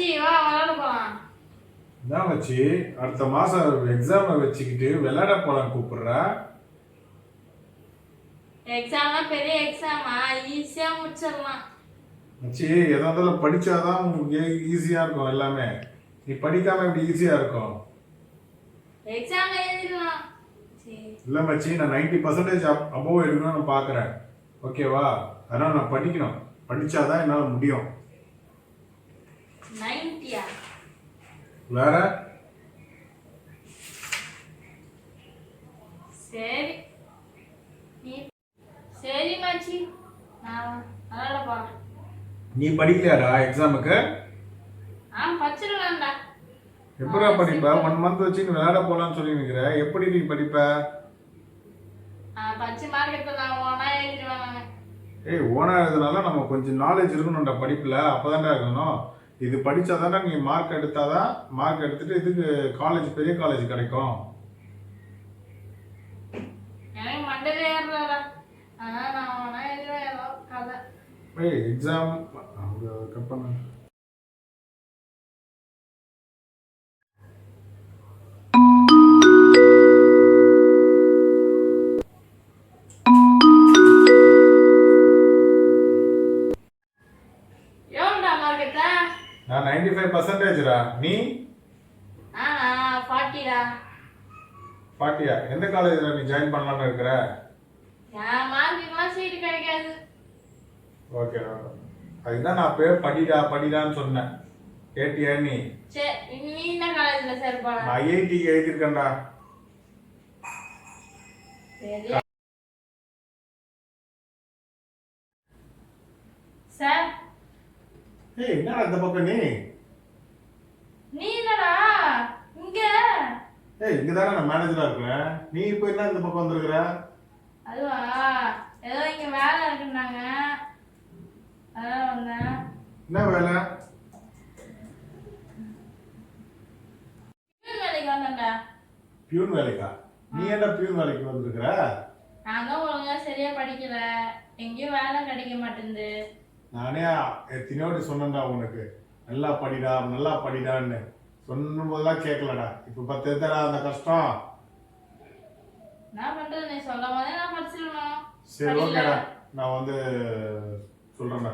மச்சி வா விளையாட போலாம். என்ன வச்சு? அடுத்த மாசம் எக்ஸாமை வச்சுக்கிட்டு விளையாட போலாம் கூப்பிடுற. எக்ஸாம்னா பெரிய எக்ஸாமா ஈஸியா முடிச்சிடலாம். மச்சி எதா இருந்தாலும் படிச்சாதான் உங்களுக்கு ஈஸியா இருக்கும் எல்லாமே. நீ படிக்காம இப்படி ஈஸியா இருக்கும்? எக்ஸாம் எழுதிடலாம். இல்ல மச்சி நான் நைன்டி பர்சன்டேஜ் அபோவ் எடுக்கணும்னு நான் பாக்குறேன். ஓகேவா அதனால நான் படிக்கணும். படிச்சாதான் என்னால முடியும். நைன்டியா? வேற? சரி. நீ சரி மச்சி. நான் நீ படிக்கலையாடா எக்ஸாமுக்கு ஆ படிச்சிடலாம்டா எப்படா படிப்ப? ஒன் மந்த் வச்சு நீ விளையாட போலாம்னு சொல்லி நிக்கிற எப்படி நீ படிப்ப? பச்சை மார்க் ஏய் ஓனா எழுதுனால நம்ம கொஞ்சம் நாலேஜ் இருக்கணும்டா படிப்புல. அப்பதான்டா இருக்கணும் இது படிச்சாதானே நீ மார்க் எடுத்தாதான் மார்க் எடுத்துட்டு இதுக்கு காலேஜ் பெரிய காலேஜ் கிடைக்கும். எக்ஸாம் கட் பண்ண. நான் நைன்டி ஃபைவ் பர்சன்டேஜ்டா நீ? ஆ ஃபார்ட்டிடா. பாட்டியா எந்த காலேஜில் நீ ஜாயின் பண்ணலாம்னு இருக்கிற? கிடைக்காது. ஓகே அதுதான் நான் பேர் படிடா படிடான்னு சொன்னேன். கேட்டியா நீ? சரி நீ என்ன காலேஜில் சேர்ப்பாடா நான் ஐஐடிக்கு எழுதியிருக்கேன்டா. சரி சார் ஏய் என்னடா இந்த பக்கம் நீ? நீ என்னடா? இங்க. ஏய் இங்கே தானே நான் மேனேஜராக இருக்கிறேன் நீ இப்போ என்ன இந்த பக்கம் வந்திருக்கிற? அதுவா? ஏதோ இங்க வேலை இருக்குன்னாங்க. அதான் வந்தேன். என்ன வேலை? இன்னும் வேலைக்கு வந்தேன்டா. பியூன் வேலைக்கா? நீ ஏன்டா பியூன் வேலைக்கு வந்திருக்கிற? நான் தான் ஒழுங்கா சரியா படிக்கல. எங்கேயும் வேலை கிடைக்க மாட்டேங்குது நானே எத்தனையோடு சொன்னேன்டா உனக்கு. நல்லா படிடா நல்லா படிடான்னு. சொன்னும் போதெல்லாம் கேட்கலடா. இப்போ பத்து எத்தடா அந்த கஷ்டம். சரி ஓகேடா. நான் வந்து சொல்கிறேன்டா